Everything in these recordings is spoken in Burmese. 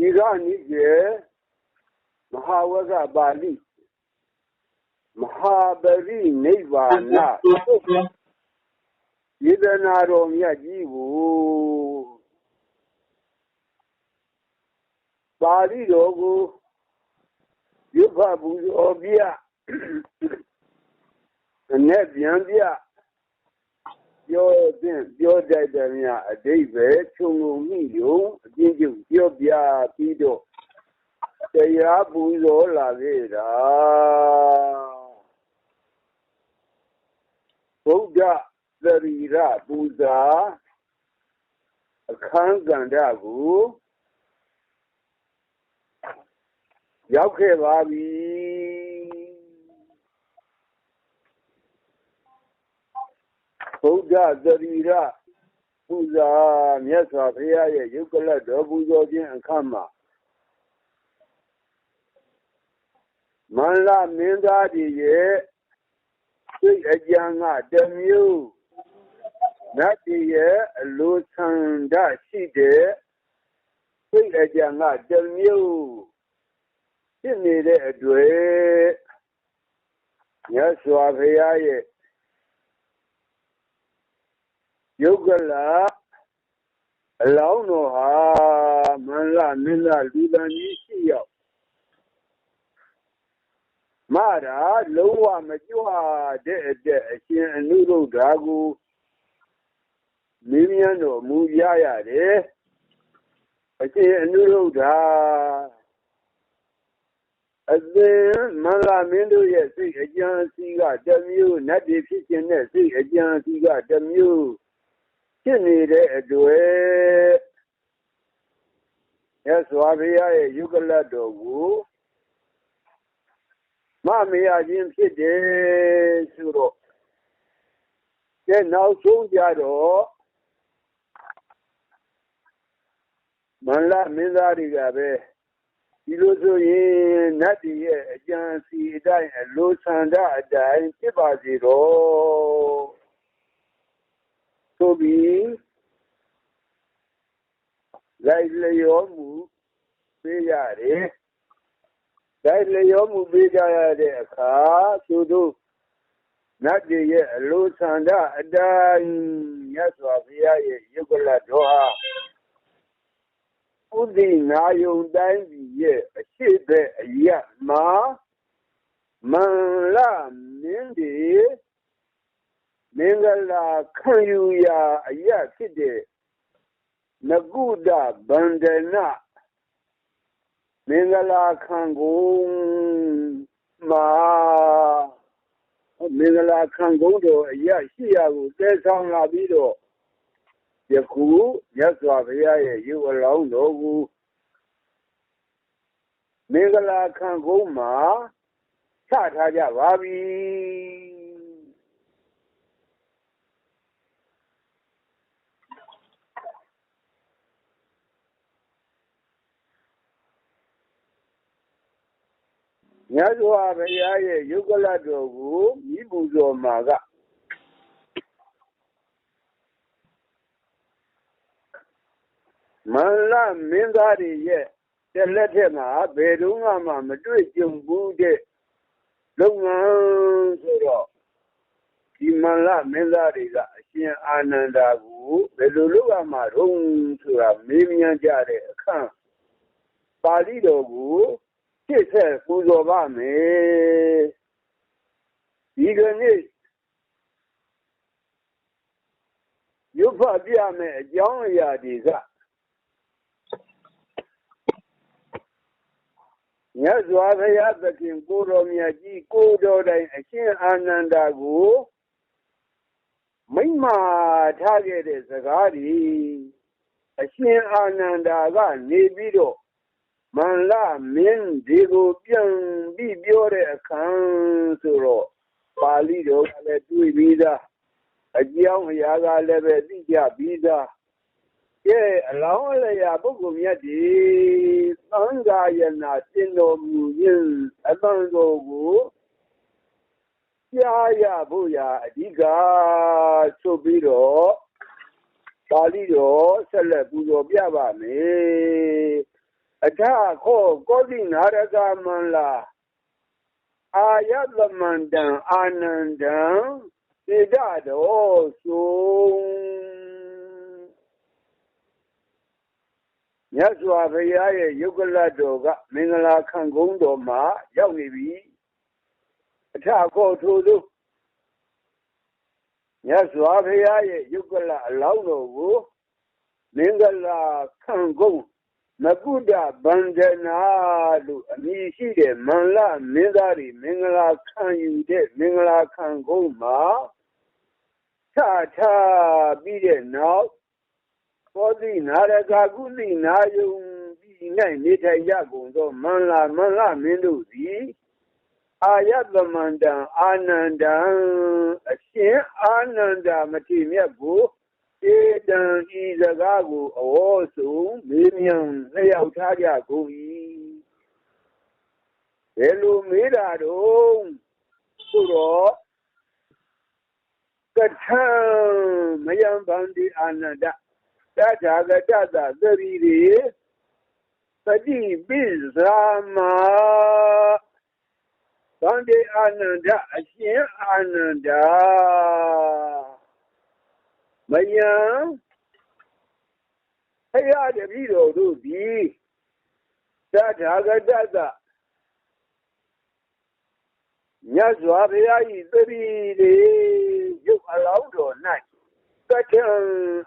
ဒီကနိကေမဟာဝကပါဠိမဟာပရိနိဗ္ဗာနယေဒနာတော်မြတ်ကြီးကိုပါဠိတော်ကိုရုပ်ဖတ်ပူဇော်ပြနဲ့ပြန်ပြ ပြောတဲ့ပြောတတ်တဲ့မြအတိတ်ပဲခြုံငုံမိယုံအကျဉ်းချုပ်ပြောပြပြီးတော့တရားပူဇော်လာခဲ့တာဗုဒ္ဓသရီရပူဇာအခန်းကန္ဓကိုရောက်ခဲ့ပါပြီ ဗုဒ္ဓသရီရပူဇာမြတ်စွာဘုရားရဲ့ယုတ်ကလတ်တော်ပူဇော်ခြင်းအခမ်းမှာမန္လမင်းသားကြီးရဲ့စိတ်အကြံကတမျိုးနတ်ကြီးရဲ့အလိုဆန္ဒရှိတဲ့စိတ်အကြံကတမျိုးဖြစ်နေတဲ့အတွက်မြတ်စွာဘုရားရဲ့ ယုတ်ကလာအလောင်းတော်ဟာမန္လမင်းသားလူတန်ကြီးရှိရောက်မရာလုံးဝမကြွတဲ့တဲ့အရှင်အနုရုဒ္ဓကိုမင်းမြတ်တော်မူရရတယ်အရှင်အနုရုဒ္ဓအသင်မန္လာမင်းတို့ရဲ့စိတ်အကြံစီကတမျိုးနတ်တွေဖြစ်ခြင်းနဲ့စိတ်အကြံစီကတမျိုး ဖြစ်နေတဲ့အတွက်ရသော်ဘုရားရဲ့ယုဂလတ်တော်ကိုမမရခြင်းဖြစ်တယ်ဆိုတော့ကျနောက်ဆုံးကြတော့မန္လမင်းသားတွေကပဲဒီလိုဆိုရင်နတ်တီရဲ့အကြံစီအတိုင်းအလိုဆန္ဒအတိုင်းဖြစ်ပါစေတော့ ဆိုပြီးလိုက်လျောမှုပေးရတယ်လိုက်လျောမှုပေးကြရတဲ့အခါသူတို့နတ်တွေရဲ့အလိုဆန္ဒအတိုင်းမြတ်စွာဘုရားရဲ့ယုတ်ကလတော်ဟာဥဒိနာယုံတိုင်းကြီးရဲ့အရှိတဲ့အရမှာမန္လမင်းဒီ မင်္ဂလာခံယူရာအရဖြစ်တဲ့နကုဒဗန္ဒနာမင်္ဂလာခံကုန်မှာမင်္ဂလာခံကုန်တော်အရရှိရာကိုတဲဆောင်လာပြီးတော့ယခုမြတ်စွာဘုရားရဲ့ရုပ်အလောင်းတော်ကိုမင်္ဂလာခံကုန်မှာချထားကြပါပြီ မြတ်စွာဘုရားရဲ့ယုတ်ကလတော်ကိုမိပူဇော်မှာကမန္လမင်းသားတွေရဲ့တဲ့လက်ထက်မှာဘယ်တော့မှမတွေ့ကြုံဘူးတဲ့လုပ်ငန်းဆိုတော့ဒီမန္လမင်းသားတွေကအရှင်အာနန္ဒာကိုဘယ်လိုလုပ်ရမှာတုံးဆိုတာမေးမြန်းကြတဲ့အခါပါဠိတော်ကို ပြည့်ဆက်ပူဇော်ပါမယ်ဒီကနေ့ရုပ်ဖတ်ပြမယ်အကြောင်းအရာတွေကမြတ်စွာဘုရားသခင်ကိုတော်မြတ်ကြီးကိုတော်တိုင်အရှင်အာနန္ဒာကိုမိမ့်မာထားခဲ့တဲ့စကားဒီအရှင်အာနန္ဒာကနေပြီးတော့ မန္လမင်းဒီကိုပြန်ပြီးပြောတဲ့အခါဆိုတော့ပါဠိတော်ကလည်းတွေ့ပြီးသားအကြောင်းအရာကလည်းပဲသိကြပြီးသားကဲအလောင်းအလျာပုဂ္ဂိုလ်မြတ်ဒီသံဃာယနာတင်တော်မူခြင်းအတန်တော်ကိုကြားရဖို့ရာအဓိကဆိုပြီးတော့ပါဠိတော်ဆက်လက်ပူဇော်ပြပါမယ် အထခောကောတိနာရကမန္လာအာယသမန္တံအာနန္ဒံစေတတော်ဆိုမြတ်စွာဘုရားရဲ့ယုတ်ကလတ်တော်ကမင်္ဂလာခံကုန်းတော်မှာရောက်နေပြီအထခောထိုသို့မြတ်စွာဘုရားရဲ့ယုတ်ကလအလောင်းတော်ကိုမင်္ဂလာခံကုန်း မကုဒ္ဒဗန္ဒနာလို့အမည်ရှိတဲ့မန္လမင်းသားတွေမင်္ဂလာခံယူတဲ့မင်္ဂလာခံကုန်းမှာထထပြီးတဲ့နောက်သောတိနာရကကုသိနာယုံပြီး၌နေထိုင်ကြကုန်သောမန္လာမန္လမင်းတို့သည်အာယသမန္တံအာနန္ဒံအရှင်အာနန္ဒမတိမြတ်ကို ဧတံဤစကားကိုအဝေါ်ဆုံးမေးမြန်းလျှောက်ထားကြကုန်၏ဘယ်လိုမေးတာတော့ဆိုတော့ကထံမယံဗန္ဒီအာနန္ဒတထာဂတသသရီရေပတိပိဇာမဗန္ဒီအာနန္ဒအရှင်အာနန္ဒ မယံဖရာတပည့်တော်တို့သည်တထာဂတသမြတ်စွာဘုရား၏သတိတွေရုပ်အလောင်းတော်၌တထံ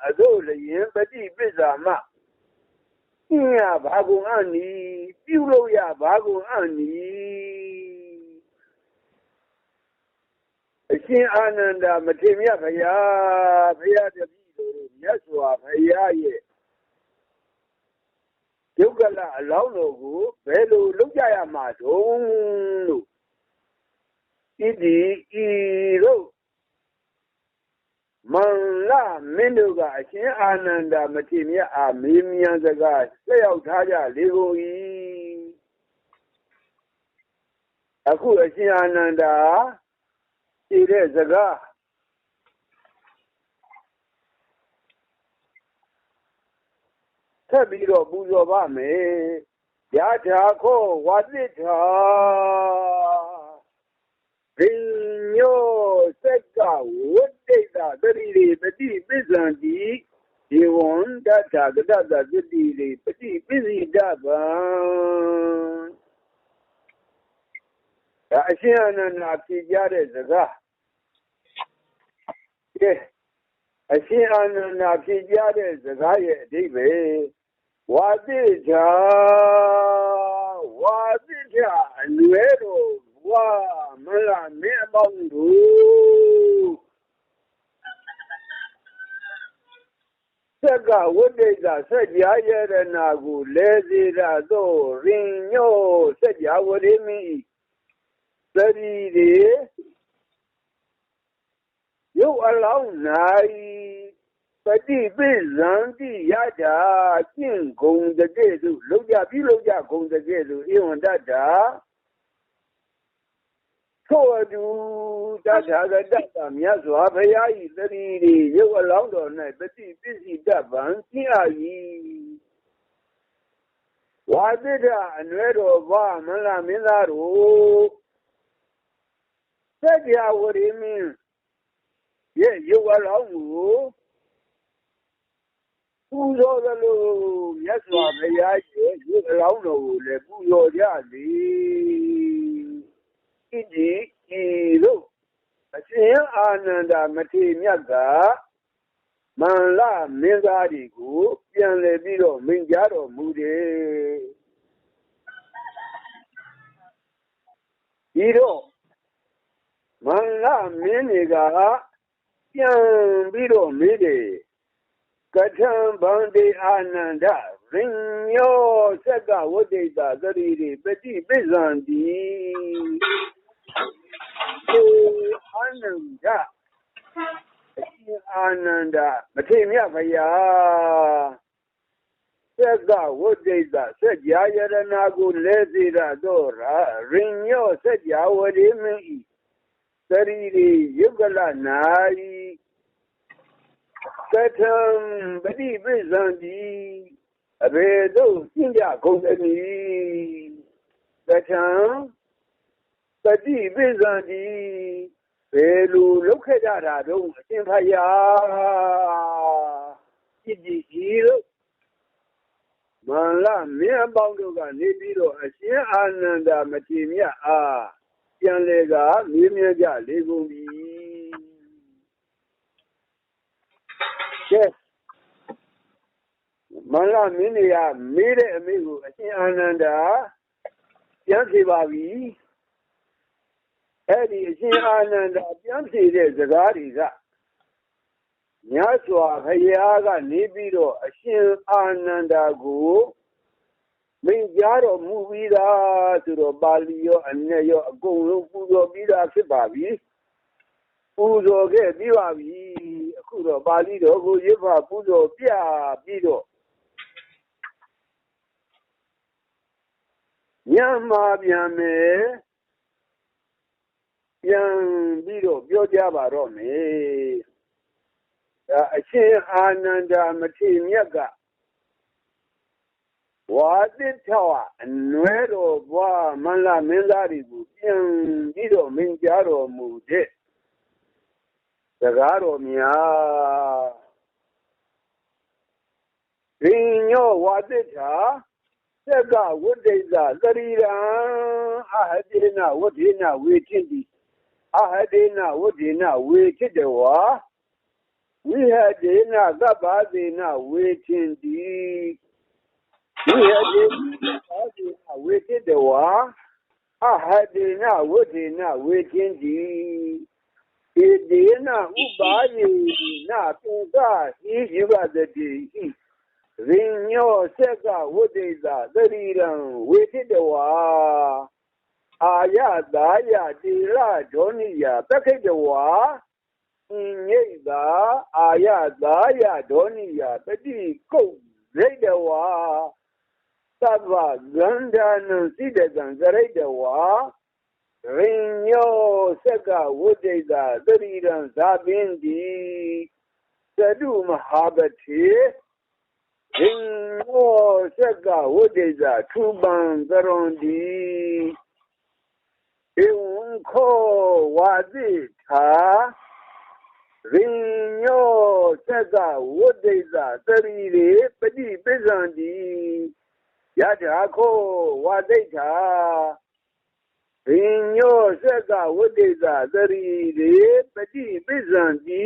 အသို့လျင်ပฏิပစ္စာမပြရဘာကုန်အနီပြုလို့ရဘာကုန်အနီ အရှင်အာနန္ဒမထေရဘုရားဘုရားတပည့်တော်မြတ်စွာဘုရားရဲ့ယုတ်ကလအလောင်းတော်ကိုဘယ်လိုလုပ်ကြရမှာတုံးလို့ဣတိဤတို့မန္လမင်းတို့ကအရှင်အာနန္ဒမထေရအားမေးမြန်းစကားဆက်ရောက်ထားကြလေကုန်၏အခုအရှင်အာနန္ဒာ ဖြေတဲ့စကားဆက်ပြီးတော့ပူဇော်ပါမယ်ယထာခောဝါသစ္ထာဘိညောစက်ကဝဋ္ဌိတာတတိရိပတိပစ္ဆံတိဒီဝံတထာဂတတသတိရိပတိပစ္စိတဗံဒါအရှင်အနန္ဒာဖြေကြတဲ့စကား ကဲအရှင်အာနန္ဒာဖြေကြတဲ့စကားရဲ့အဓိပ္ပာယ်ဝါတိချာဝါတိချာအလွဲတော်ဝါမလာမင်းအပေါင်းတို့သက်ကဝိဒိတာဆက်ကြာယရနာကိုလဲစေတာသို့ရင်ညို့ဆက်ကြာဝရိမိသတိတွေ ရုပ်အလောင်း၌ပฏิပိဇံတိရတာကျင့်ဂုံတကယ်သူလောက်ကြပြီလောက်ကြဂုံတကယ်သူဧဝံတတာသောတုတထာဂတတမြတ်စွာဘုရားဤတတိဒီရုပ်အလောင်းတော်၌ပฏิပစ္စည်းတဗံသိအပ်၏ဝါသဒ္ဒအနွယ်တော်ဗမလမင်းသားတို့သက်ကြဝရီမင်း ရဲ့ရုပ်အလောင်းကိုပူဇော်သလိုမြတ်စွာဘုရားရဲ့ရုပ်အလောင်းတော်ကိုလည်းပူဇော်ကြလေဣတိဤတို့အရှင်အာနန္ဒမထေမြတ်ကမန္လမင်းသားတွေကိုပြန်လည်ပြီးတော့မိန့်ကြားတော်မူတယ်ဒီတော့မန္လမင်းတွေက ပြန်ပြီးတော့မေးတယ်ကထံဗန္တိအာနန္ဒရင်ညောသက်ကဝိတ္တိတာသတိရိပတိပိဇံတိအာနန္ဒအာနန္ဒမထေမြတ်ဖရာသက်ကဝိတ္တိတာသက်ကြာယရနာကိုလဲစေရတော့ရာရင်ညောသက်ကြာဝရေမင်းဤ သရီရိယုဂလနာယကထံပฏิပိဇံတိအဘေတို့ရှင်းပြကုန်သည်တထံတတိပိဇံတိဘယ်လိုလောက်ခဲ့ကြတာတော့အရှင်ဖယားကြည်ကြည်လို့မန္လမင်းအပေါင်းတို့ကနေပြီးတော့အရှင်အာနန္ဒာမထေမြတ်အား ပြန်လေကမေးမြန်းကြလေကုန်ပြီကဲမန္လမင်းတွေကမေးတဲ့အမေကိုအရှင်အာနန္ဒာပြန်ဖြေပါပြီအဲ့ဒီအရှင်အာနန္ဒာပြန်ဖြေတဲ့စကားတွေကမြတ်စွာဘုရားကနေပြီးတော့အရှင်အာနန္ဒာကို မိန့်ကြားတော်မူပြီးသားဆိုတော့ပါဠိရောအနည်းရောအကုန်လုံးပူဇော်ပြီးသားဖြစ်ပါပြီပူဇော်ခဲ့ပြီးပါပြီအခုတော့ပါဠိတော်ကိုရစ်ဖပူဇော်ပြပြီးတော့ညမှာပြန်မယ်ပြန်ပြီးတော့ပြောကြပါတော့မယ်အရှင်အာနန္ဒာမထေမြတ်က ဝါသစ်ထဝအနွဲတော်ဘွားမန္လမင်းသားတွေကိုပြန်ပြီးတော့မင်းကြားတော်မူတဲ့စကားတော်များဒိညောဝါသစ်ထာသက်ကဝိဒိဇသရီရံအဟတိနဝဋ္ဌိနဝေချစ်တိအဟတိနဝဋ္ဌိနဝေချစ်တဝါဝိဟတေနသဗ္ဗသေနဝေချင်တိဝိဟတေနသဗ္ဗသေနဝေချစ်တဝါအဟတေ နဝဋ္ဌိနဝေချင်တိဣတေနဥပါယေနပုကဟိယဝတတိဟိရိညောဆက်ကဝဋ္ဌိသာသတိရံဝေချစ်တဝါအာယသာယတိရဒောနိယ သက္ခိတဝါညိတ်သာအာယသာယဒောနိယတတိကုတ်ရိတ်တဝါသဗ္ဗဂန္ဓာနံစိတကံကရိတ်တဝါရိညောစက်ကဝဋ္ဌိတာသတိရံဇာပင်တိသတုမဟာပတိရိညောစက်ကဝဋ္ဌိတာထူပံကရွန်တိဧဝံခောဝါတိသာရိညောသက်ကဝဋ္ဌိသသရီရေပฏิပစ္ဆန္တိ ယထာခောဝါတိထာရိညောသက်ကဝဋ္ဌိသသရီရေပฏิပစ္ဆန္တိ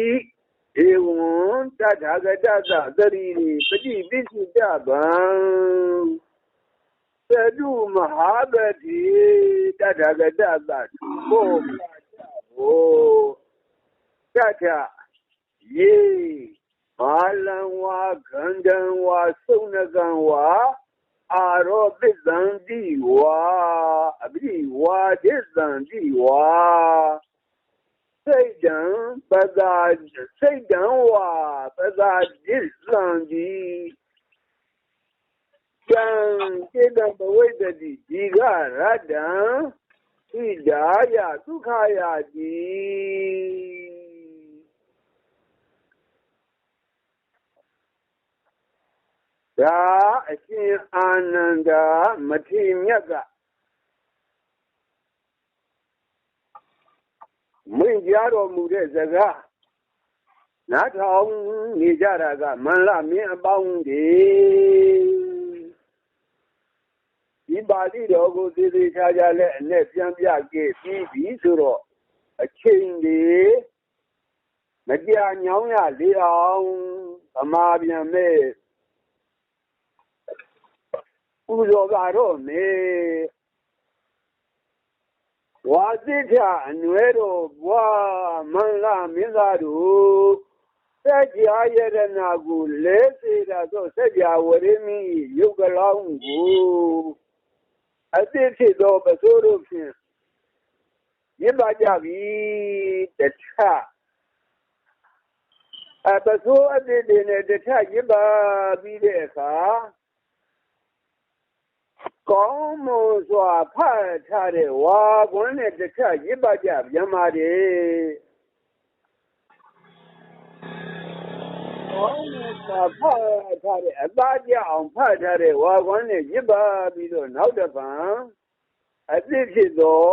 ဧဝံတထာဂတသသရီရေပฏิပစ္စိတဗံသတုမဟာပတိတထာဂတသဘောပါချဘောတထယေဘာလံဝါခန္ဓံဝါစုံနကံဝါ အာရောပစ္စံတိဝါအပိဝါဒိသံတိဝါစိတ်တံပဒါစိတ်တံဝါပဒါဒိသံတိကံစေတဘဝိတ္တိဒီကရတ္တံဣဒာယဒုက္ခယတိ ဒါအရှင်အာနန္ဒာမထေမြတ်ကမင်းကြားတော်မူတဲ့စကားနားထောင်နေကြတာကမန္လမင်းအပေါင်းတွေဒီပါဠိတော်ကိုသေသေးချာချာနဲ့အနဲ့ပြန်ပြခဲ့ပြီးပြီဆိုတော့အချိန်တွေမကြာညောင်းရလေအောင်ဗမာပြန်မဲ့ ပူဇော်ပါတော့မေဝါတိထအနွယ်တော်ဘွားမန္လမင်းသားတို့စัจ जा ယရဏကိုလဲစေတာဆိုစัจ जा ဝရမီယုတ်ကလောင်းကိုအတိဖြစ်သောပစိုးတို့ဖြင့်ရစ်ပါကြပြီတထအပစိုးအတိတွေနဲ့တထရစ်ပါပြီးတဲ့အခါ ကောင်းမွန်စွာဖတ်ထားတဲ့ဝါကွန်းနဲ့တစ်ချက်ရစ်ပါကြပြန်ပါတယ်မှာဖတ်ထားတဲ့အသားကြအောင်ဖတ်ထားတဲ့ဝါကွမ်းနဲ့ရစ်ပါပြီးတော့နောက်တစ်ပံအစ်စ်ဖြစ်သော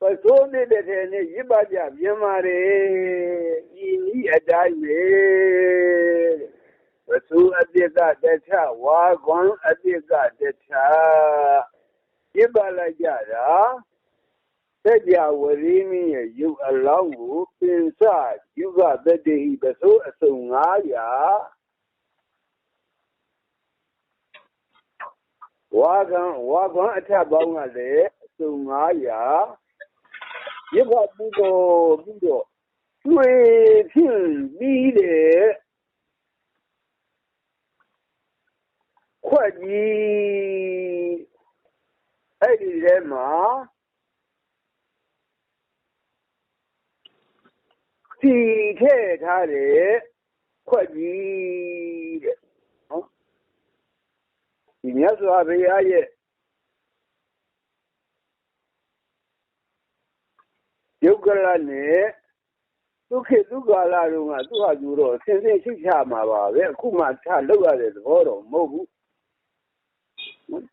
ပစိုးနေတဲ့ထဲနဲ့ရစ်ပါကြပြင်မာတယ်ဤဤအတိုင်းပဲ ပစိုးအစ်စ်ကတခြားဝါကွမ်းအစ်စ်ကတခြားရစ်ပါလိုက်ကြတာသက်ကြဝရီမင်းရဲ့ယုတ်အလောင်းကိုပင်စယုကတတေဟိပစိုးအစုံ900ဝါကံဝါကံအထက်ပေါင်းကလည်းအစုံ900ရစ်ဖတ်ပြီးတော့ပြီးတော့ကျွေဖြင့်ပြီးတဲ့ ခွက်ကြီးအဲ့ဒီထဲမှာစီထည့်ထားတဲ့ခွက်ကြီးတဲ့နော်ဒီမြတ်စွာဘုရားရဲ့ယုတ်ကလနဲ့ဒုက္ခဒုက္ခလာတော့ကသူ့ဟာသူတော့ဆင်းဆင်းရှိချမှာပါပဲအခုမှထလောက်ရတဲ့သဘောတော့မဟုတ်ဘူး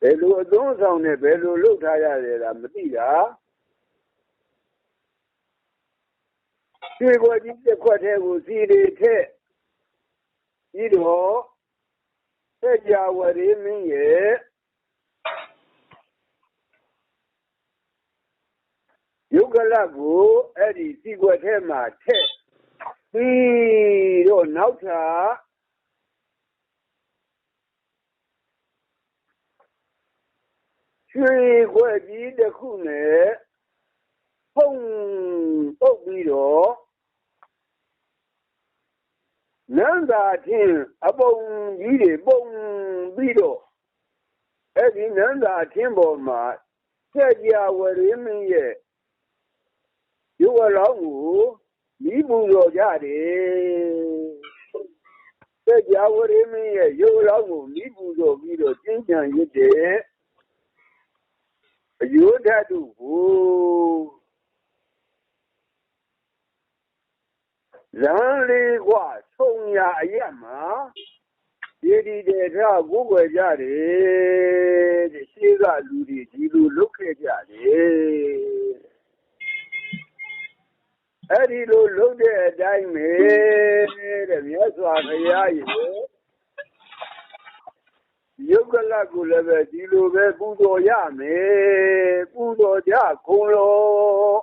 ဘယ်လိုအသုံးဆောင်နဲ့ဘယ်လိုလုပ်ထားရတယ်လားမသိတာရွှေခွက်ကြီးတစ်ခွက်ထဲကိုစီတွေထက်ပြီးတော့ဆက်ကြဝရီမင်းရဲ့ယုတ်ကလကိုအဲ့ဒီစီခွက်ထဲမှာထက်ပြီးတော့နောက်ထပ် ရွှေခွက်ကြီးတစ်ခုနဲ့ဖုံပုတ်ပြီးတော့နန္တာချင်းအပုံကြီးတွေပုံပြီးတော့အဲ့ဒီနန္တာချင်းပေါ်မှာဆက်ကြဝရင်းမင်းရဲ့ရုပ်အလောင်းကိုမိပူတော်ကြတယ်ဆက်ကြဝရင်းမင်းရဲ့ရုပ်အလောင်းကိုမိပူတော်ပြီးတော့ကျင်းချံရစ်တယ် အယုဒ္ဓတုကိုလမ်းလေးกว่าဆုံရအရက်မှာဒီဒီတေထကိုယ်ွယ်ကြတယ်တဲ့ရှေးကလူတွေဒီလိုလုပ်ခဲ့ကြတယ်အဲ့ဒီလိုလုပ်တဲ့အတိုင်းပဲတဲ့မြတ်စွာဘုရားရဲ့ ယုတ်ကလကိုလည်းပဲဒီလိုပဲပူဇော်ရမယ်ပူဇော်ကြကုန်လို့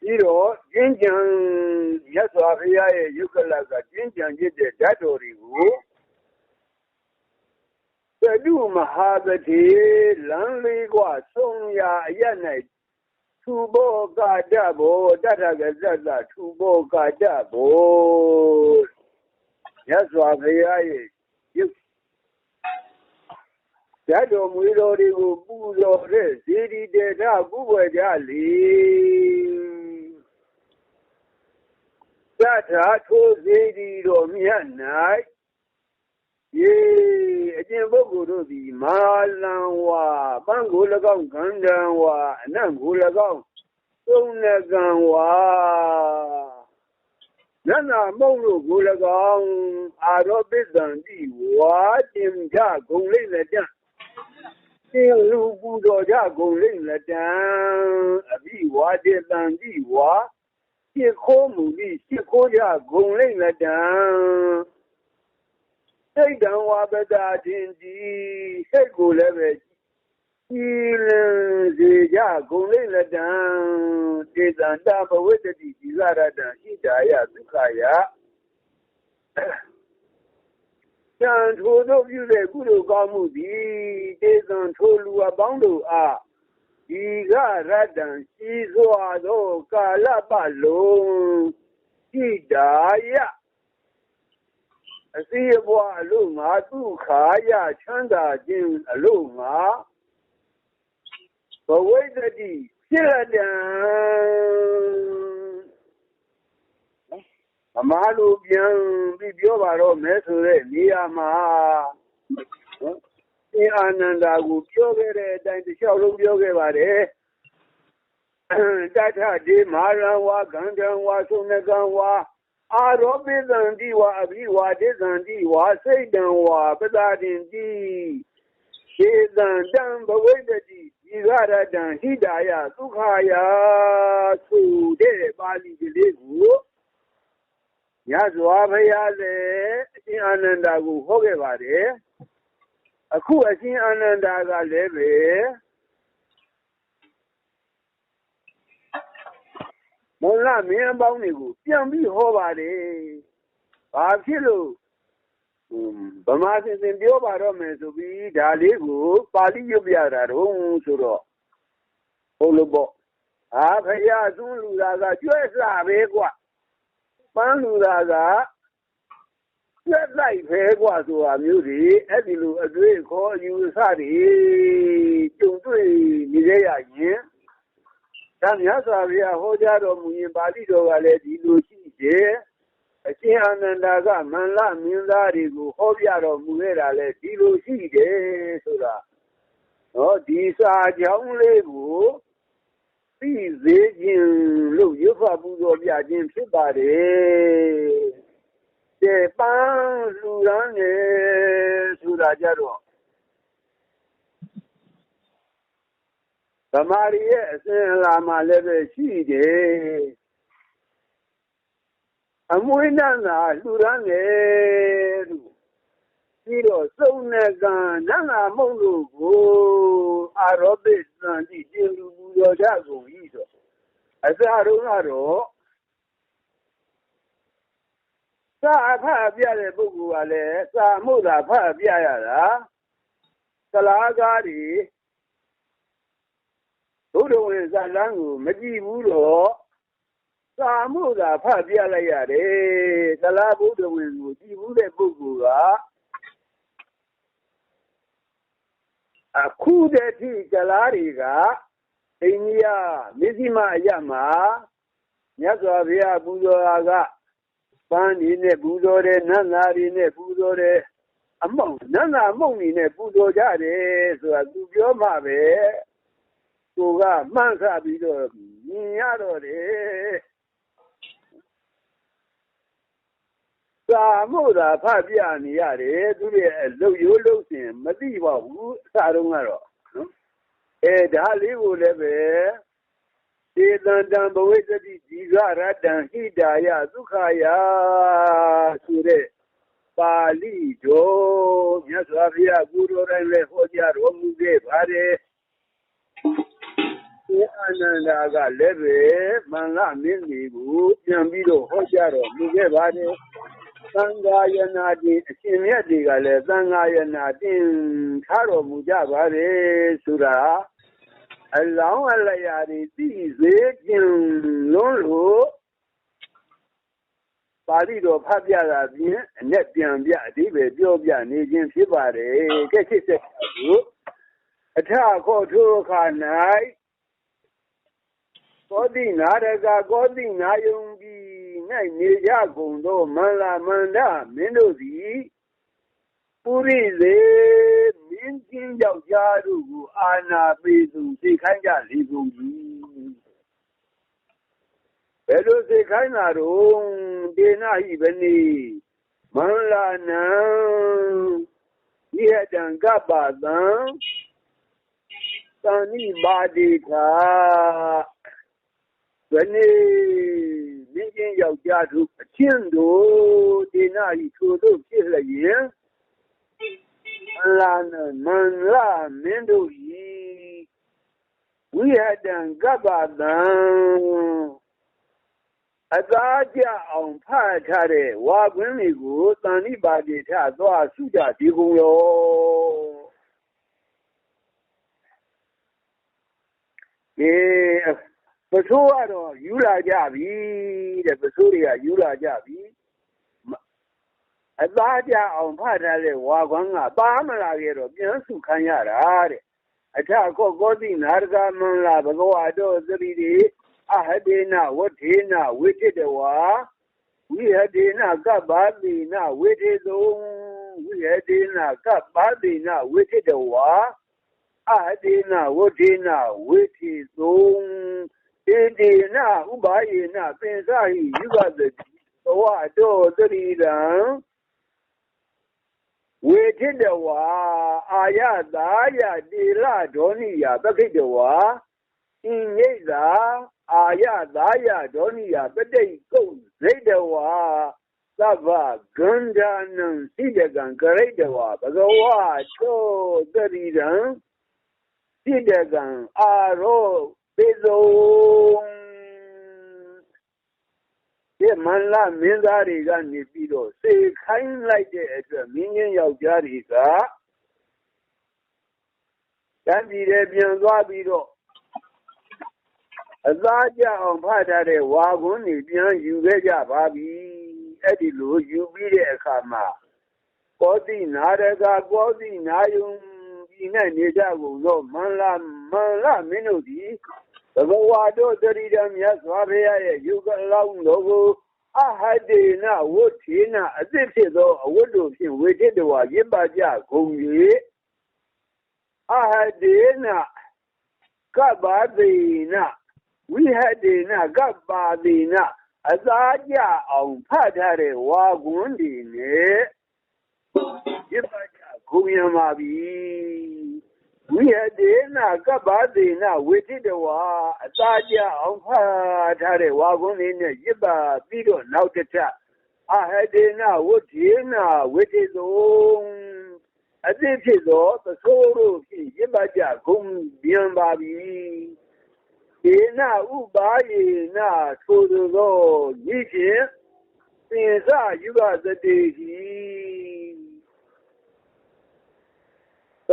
ပြီးတော့ကျင်းကြံမြတ်စွာဘုရားရဲ့ယုတ်ကလကကျင်းကြံရတဲ့ဓာတ်တော်တွေကိုသတုမဟာပတိလမ်းလေးกว่าဆုံးရာအရ၌ထူဘောကာတဘောတထကသတ္တထူဘောကာတဘောမြတ်စွာဘုရားရဲ့ယုတ် ဓာတ်တော်မူတော်တွေကိုပူဇော်တဲ့ဇေဒီတေထကုဘွယ်ကြလေသတ္ထာထိုစေတီတော်မြတ်၌ယေအကျင့်ပုဂ္ဂိုလ်တို့သည်မာလံဝါပန်းကို၎င်းကန္တံဝါအနံ့ကို၎င်းသုံးနကံဝါနန္နာမုံတို့ကို၎င်းအာရောပိသံတိဝါတင်ကြဂုံလိမ့်လက်တံ သင်လူပူတော်ကြဂုံလိမ့်လက်တံအဘိဝါတေတံတိဝါရှ िख ိုးမူပြီးရှ िख ိုးကြဂုံလိမ့်လက်တံစိတ်တံဝါပတာတင်ဒီစိတ်ကိုလည်းပဲဤလင်စေကြဂုံလိမ့်လက်တံတေတံတဘဝတ္တိဒီလာရတံဣဒာယဒုက္ခယ တန်ထိုတို့ပြုတဲ့ကုသိုလ်ကောင်းမှုသည်တေတံထိုလူအပေါင်းတို့အားဒီကရတံရှိစွာသောကာလပတ်လုံးဣဒာယအစီအပွားအလို့ငါဒုက္ခယချမ်းသာခြင်းအလို့ငါဘဝိတ္တိဖြစ်လက်တံ အမားလိုပြန်ပြီးပြောပါတော့မဲဆိုတဲ့နေရာမှာအင်းအာနန္ဒာကိုပြောခဲ့တဲ့အတိုင်းတစ်လျှောက်လုံးပြောခဲ့ပါတယ်တထဒေမာရဝါကန္တံဝါသုနကံဝါအာရောပိသံတိဝါအဘိဝါဒိသံတိဝါစိတ်တံဝါပသာတင်တိရှေတံတံဘဝိတ္တိဒီရရတံဟိတာယဒုက္ခယာဆိုတဲ့ပါဠိကလေးကို ညဇွာဘုရားလည်းအရှင်အာနန္ဒာကိုဟောခဲ့ပါတယ်အခုအရှင်အာနန္ဒာကလည်းပဲမောလမင်းအပေါင်းတွေကိုပြန်ပြီးဟောပါတယ်။ဘာဖြစ်လို့ဗမာစင်စင်ပြောပါတော့မယ်ဆိုပြီးဒါလေးကိုပါဠိရွတ်ပြတာတော့ဆိုတော့ဟုတ်လို့ပေါ့။ဟာဖရာသွန်းလူတာကကျွဲ့စပဲကွာ။ ပန်းလူတာကကျွဲ့လိုက်ပဲကွာဆိုတာမျိုးတွေအဲ့ဒီလိုအတွေ့ခေါ်အယူဆတွေကြုံတွေ့နေရရင်ဒါမြတ်စွာဘုရားဟောကြားတော်မူရင်ပါဠိတော်ကလည်းဒီလိုရှိတယ်အရှင်အာနန္ဒာကမန္လမင်းသားတွေကိုဟောပြတော်မူခဲ့တာလည်းဒီလိုရှိတယ်ဆိုတာဟောဒီစာကြောင်းလေးကို သိစေခြင်းလို့ရွတ်ဖတ်ပူဇော်ပြခြင်းဖြစ်ပါတယ်တဲ့ပန်းလူရန်နေဆိုတာကြတော့ဗမာရီရဲ့အစဉ်အလာမှာလည်းပဲရှိတယ်အမွေးနန်းသာလှူရမ်းတယ်လို့ ပြီးတော့စုံနဲ့ကံနန်းသာမုံလို့ကိုအာရောပိသံတိတင်လူပူဇော်ကြကုန်ဤဆိုအစတုန်းကတော့စာအဖတ်ပြတဲ့ပုဂ္ဂိုလ်ကလည်းစာမှုသာဖတ်ပြရတာကလားကားတွေဘုဒ္ဓဝင်ဇာလန်းကိုမကြည့်ဘူးတော့သာမှုသာဖတ်ပြလိုက်ရတယ်သလားဘုဒ္ဓဝင်ကိုကြည့်ဘူးတဲ့ပုဂ္ဂိုလ်က အခုတည်းထိဇလားတွေကအိန္ဒိယမစ္စည်းမအရမှာမြတ်စွာဘုရားပူဇော်တာကပန်းဒီနဲ့ပူဇော်တယ်နတ်သားတွေနဲ့ပူဇော်တယ်အမောင်နတ်သားမုံနေနဲ့ပူဇော်ကြတယ်ဆိုတာသူပြောမှပဲကိုကမှန်းဆပြီးတော့မြင်ရတော့တယ် စာမို့သာဖတ်ပြနေရတယ်သူရဲ့လှုပ်ရိုးလှုပ်စဉ်မသိပါဘူးအစတုန်းကတော့နော်အဲဒါလေးကိုလည်းပဲေတံတံဘဝိတ္တိဒီဂရတံဟိတာယဒုက္ခယာဆိုတဲ့ပါဠိတော်မြတ်စွာဘုရားကိုယ်တော်တိုင်လည်းဟောကြားတော်မူခဲ့ပါတယ်ရှင်အာနန္ဒာကလည်းပဲမင်္ဂမင်းကြီးကိုပြန်ပြီးတော့ဟောကြားတော်မူခဲ့ပါတယ် သံဃာယနာတင်အရှင်မြတ်တွေကလည်းသံဃာယနာတင်ထားတော်မူကြပါတယ်ဆိုတာအလောင်းအလျာတွေသိစေခြင်းလုံးလို့ပါဠိတော်ဖတ်ပြတာပြင်အ내ပြန်ပြအဓိပ္ပာယ်ပြောပြနေခြင်းဖြစ်ပါတယ်ကဲချစ်ဆက်ကိုအထခောထိုခါ၌ကောတိနာရကကောတိနာယုံပြီး၌ နေကြကုန်သောမန္လာမန္ဒမင်းတို့သည်ပုရိသေမင်းချင်းယောက်ျားတို့ကိုအာနာပေသူသိခိုင်းကြလေကုန်ပြီဘယ်လိုသိခိုင်းတာတော့ဒေနာဟိဗနီမန္လာနံဤဟတံကပ္ပတံသံနိပါတိသာဘယ်နေ မင်းချင်းယောက်ျားတို့အချင်းတို့ဒီနာဤထိုတို့ဖြစ်လျင်လာနမန္လာမင်းတို့ဤဝိဟတံကပ္ပတံအသာကြအောင်ဖတ်ထားတဲ့ဝါကွင်းတွေကိုတန်နိပါတိထသွားဆုကြဒီကုံရောအေး ပစိုးကတော့ယူလာကြပြီတဲ့ပစိုးတွေကယူလာကြပြီအသားကြအောင်ဖတ်ထားတဲ့ဝါကွမ်းကပါမလာခဲ့တော့ပြန်စုခံရတာတဲ့အထခောကောတိနာရကမန္လာဘဂဝါတော်သတိတိအဟဒေနဝထေနဝိတိတဝါဝိဟဒေနကပ္ပါတိနဝိထေသုံဝိဟဒေနကပ္ပါတိနဝိတိတဝါအဒေနဝဒေနဝိတိသုံဣတိနဥပါယေနပင်စဟိယုဂသတိဘဝတောသ တိတံဝေထိတဝါအာယသာယတိလဒေါနိယပခိတဝါဣညိသာအာယသာယဒေါနိယပတိကုတ်ဇိတဝါသဗ္ဗဂန္ဓာနံစိတကံကရိတဝါဘဂဝါတော သတိတံစိတကံအာရောပေဇုံဒီမန္လမင်းသားတွေကနေပြီးတော့စေခိုင်းလိုက်တဲ့အတွက်မင်းချင်းယောက်ျားတွေကတန်ပြည်တယ်ပြန်သွားပြီးတော့အသားကြအောင်ဖတ်ထားတဲ့ဝါကွန်းတွေပြန်ယူခဲ့ကြပါပြီအဲ့ဒီလိုယူပြီးတဲ့အခါမှာကောတိနာရကကောတိနာယုံဒီနဲ့နေကြကုန်တော့မန္လမန္လမင်းတို့ဒီ သဘဝတို့တရိဓမြတ်စွာဘုရားရဲ့ယုဂလောင်းတော်ကိုအဟတေနဝဋ္ဌေနအသစ်ဖြစ်သောအဝတ်တို့ဖြင့်ဝေထိတဝါရစ်ပါကြဂုံ၍အဟတေနကပ္ပါတိနဝိဟတေနကပ္ပါတိနအသာကြအောင်ဖတ်ထားတဲ့ဝါကွန်းဒီနဲ့ရစ်ပါကြဂုံရမှာပြီ ဝိဟဒေနကပ္ပဒေနဝေတိတဝါအသာကြအောင်ဖတ်ထားတဲ့ဝါကုန်းလေးနဲ့ရစ်ပါပြီးတော့နောက်တစ်ချက်အဟဒေနဝဋ္ဌေနဝေတိသုံအသိဖြစ်သော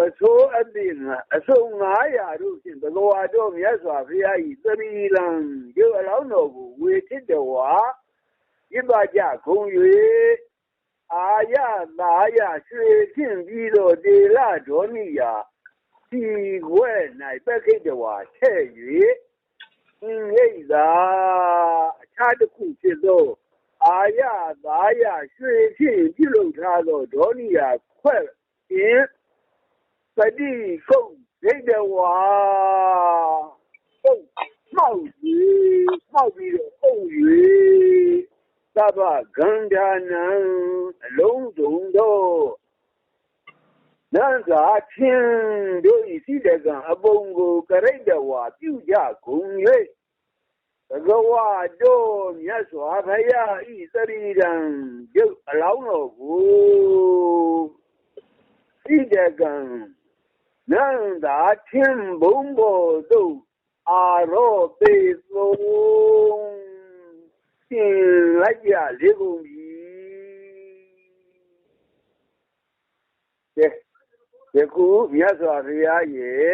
သဆိုးတို့ဖြင့်ရစ်ပါကြဂုံပြန်ပါပြီဒေနဥပါယေနထိုသောဤဖြင့်သင်္စယုဂသတိဟိပသောအတိငါအစုံ900တို့ဖြင့်ဘဂဝါတော်မြတ်စွာဘုရား၏သရီလံရုပ်အလောင်းတော်ကိုဝေထစ်တော်ဝါပြပကြခုံ၍အာယသာယရွှေဖြင့်ပြီးတော့ဒေလဒေါနိယာဒီခွဲ၌ပက္ခိတဝါထဲ့၍အင်းရိတ်သာအခြားတစ်ခုဖြစ်သောအာယသာယရွှေဖြင့်ပြုလုပ်ထားသောဒေါနိယာခွဲ့ဖြင့် ပတိကုတ်ဒိဋ္ဌဝါကုတ်မှောက်ပြီးမှောက်ပြီးတော့အုပ်၍သဗ္ဗဂန္ဓာနံအလုံးစုံသောနန္သာချင်းတို့ဤစိတကံအပုံကိုကရိတ္တဝါပြုကြကုန်၍ဘဂဝါတို့မြတ်စွာဘုရားဤသရီရံရုပ်အလောင်းတော်ကိုစိတကံ နန္တာချင်းဘုံဘောသို့အာရောပေသုံးရှင်းလိုက်ကြလေကုန်ပြီကဲယခုမြတ်စွာဘုရားရဲ့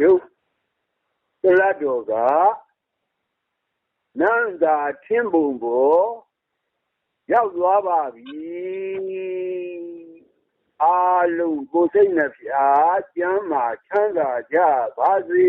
ရုပ်တလတ်တော်ကနန္တာချင်းဘုံဘောရောက်သွားပါပြီ အားလုံးကိုယ်စိတ်နှဖျားကျမ်းမာချမ်းသာကြပါစေ